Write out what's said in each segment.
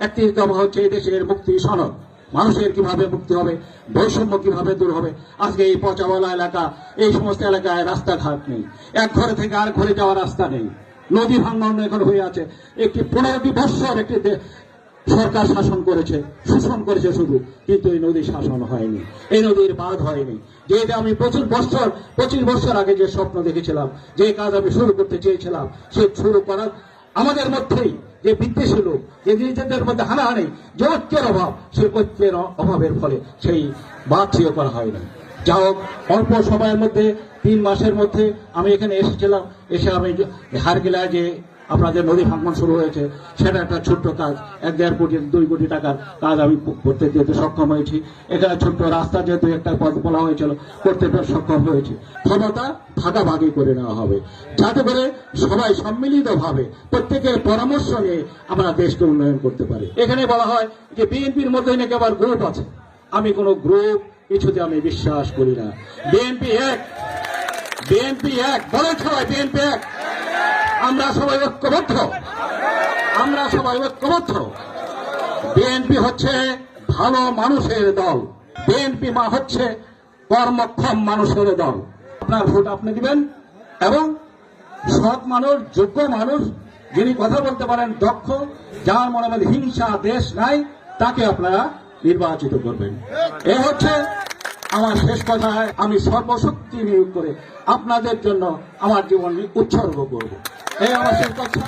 একটি দফা হচ্ছে দেশের মুক্তি সনদ। মানুষের কীভাবে মুক্তি হবে, বৈষম্য কীভাবে দূর হবে, আজকে এই পচাওয়ালা এলাকা, এই সমস্ত এলাকায় রাস্তাঘাট নেই। এক ঘরে থেকে আর ঘরে যাওয়ার রাস্তা নেই। নদী ভাঙন এখন হয়ে আছে। একটি পনেরোটি বৎসর একটি সরকার শাসন করেছে, শোষণ করেছে শুধু, কিন্তু এই নদী শাসন হয়নি। এই নদীর বাঁধ হয়নি। যেটা আমি প্রচুর বছর পঁচিশ বছর আগে যে স্বপ্ন দেখেছিলাম, যে কাজ আমি শুরু করতে চেয়েছিলাম, সে শুরু করার আমাদের মধ্যেই যে বিদ্বেষী লোক, যে নিজেদের মধ্যে হানাহানি যে ঐক্যের অভাব, সেই ঐক্যের অভাবের ফলে সেই বাদ ছিঁড়ে করা হয় না যা হোক, অল্প সময়ের মধ্যে, তিন মাসের মধ্যে আমি এখানে এসেছিলাম, এসে আমি হারগিলা যে আপনাদের নদী ভাঙন শুরু হয়েছে, সেটা একটা ছোট্ট কাজ। এক দেড় কোটি, দুই কোটি টাকার কাজ আমি করতে যেতে সক্ষম হয়েছি। এখানে ছোট্ট রাস্তা যেহেতু একটা বলা হয়েছিল, করতে সক্ষম হয়েছি। ক্ষমতা ভাগাভাগি করে নেওয়া হবে। যাতে করে সবাই সম্মিলিত ভাবে প্রত্যেকের পরামর্শ নিয়ে আমরা দেশকে উন্নয়ন করতে পারি। এখানে বলা হয় যে বিএনপির মধ্যে নাকি আবার গ্রুপ আছে। আমি কোনো গ্রুপ কিছুতে আমি বিশ্বাস করি না। বিএনপি এক। বিএনপি এক। বলে সবাই, বিএনপি এক। আমরা সবাই ঐক্যবদ্ধ। আমরা সবাই ঐক্যবদ্ধ। বিএনপি হচ্ছে ভালো মানুষের দল। বিএনপি মা হচ্ছে কর্মক্ষম মানুষের দল। আপনার ভোট আপনি দিবেন এবং সৎ মানুষ, যোগ্য মানুষ, যিনি কথা বলতে পারেন দক্ষ, যার মনে মধ্যে হিংসা, দেশ নাই, তাকে আপনারা নির্বাচিত করবেন। এ হচ্ছে আমার শেষ কথা আমি সর্বশক্তি নিয়োগ করে আপনাদের জন্য আমার জীবন উৎসর্গ করব। এই আমার শেষ কথা।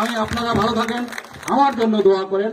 আমি আপনারা ভালো থাকেন আমার জন্য দোয়া করেন।